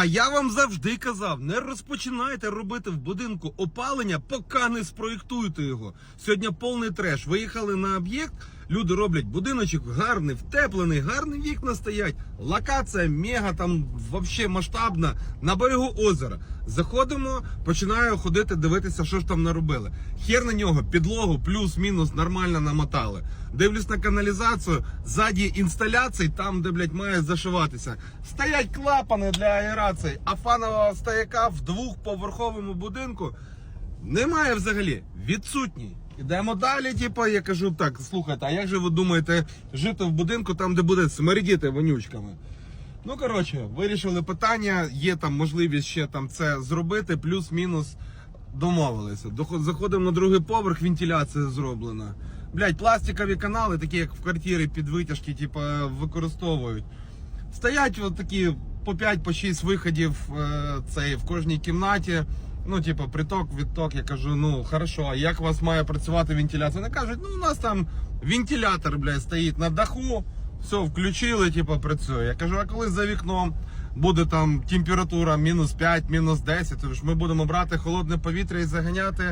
А я вам завжди казав, не розпочинайте робити в будинку опалення, поки не спроєктуєте його. Сьогодні повний треш. Виїхали на об'єкт, люди роблять будиночок гарний, втеплений, гарні вікна стоять. Локація мега там вообще масштабна на берегу озера. Заходимо, починаю ходити, дивитися, що ж там наробили. Хер на нього, підлогу плюс-мінус нормально намотали. Дивлюсь на каналізацію, ззаді інсталяцій, там, де, блядь, має зашиватися. Стоять клапани для аерації, а фанового стояка в двохповерховому будинку немає взагалі. Відсутній. Ідемо далі, типу, я кажу так, слухайте, а як же ви думаєте жити в будинку там, де буде смердіти вонючками? Ну, коротше, вирішили питання, є там можливість ще там це зробити, плюс-мінус домовилися. Заходимо на другий поверх, вентиляція зроблена. Блять, пластикові канали, такі як в квартирі під витяжки, типу, використовують. Стоять от такі по 5 по 6 виходів е, цей, в кожній кімнаті. Ну, типу, приток, відток. Я кажу, ну хорошо, а як у вас має працювати вентиляція? Вони кажуть, ну у нас там вентилятор, блядь, стоїть на даху, все, включили, типу, працює. Я кажу, а коли за вікном буде там температура мінус 5, мінус 10, то ж ми будемо брати холодне повітря і заганяти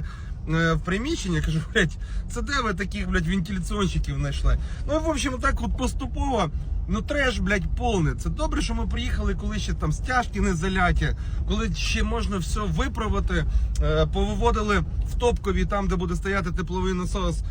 е, в приміщення. Кажу, блядь, це де ви таких, блядь, вентиляціонщиків знайшли? Ну, в общем, так от поступово. Ну треш, блядь, повне. Це добре, що ми приїхали, коли ще там стяжки не заляті, коли ще можна все виправити. Е, повиводили в топкові, там, де буде стояти тепловий насос.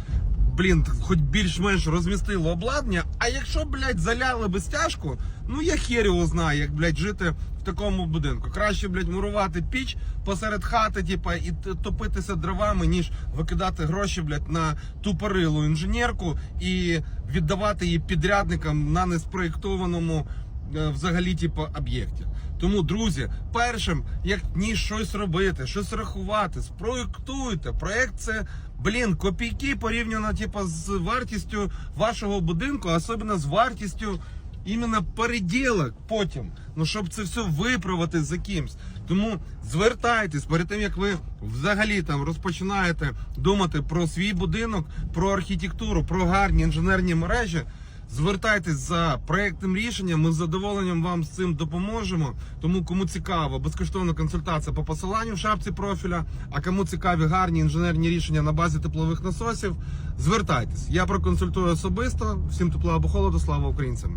Блін, хоч більш-менш розмістило обладнання. А якщо, блядь, заляли би стяжку, ну я хер його знаю, як, блядь, жити в такому будинку. Краще, блядь, мурувати піч посеред хати, типа, і топитися дровами, ніж викидати гроші, блядь, на тупорилу інженерку і віддавати її підрядникам на неспроєктованому е, взагалі, типу, об'єкті. Тому, друзі, першим, як ніж щось робити, щось рахувати, спроєктуйте. Проєкт це, блін, копійки порівняно, типу, з вартістю вашого будинку, особливо з вартістю іменно переділок потім. Ну, щоб це все виправити за кимсь. Тому звертайтесь перед тим, як ви взагалі там розпочинаєте думати про свій будинок, про архітектуру, про гарні інженерні мережі. Звертайтесь за проектним рішенням. Ми з задоволенням вам з цим допоможемо. Тому кому цікаво, безкоштовна консультація по посиланню в шапці профіля. А кому цікаві гарні інженерні рішення на базі теплових насосів, звертайтесь. Я проконсультую особисто. Всім тепла або холоду. Слава українцям!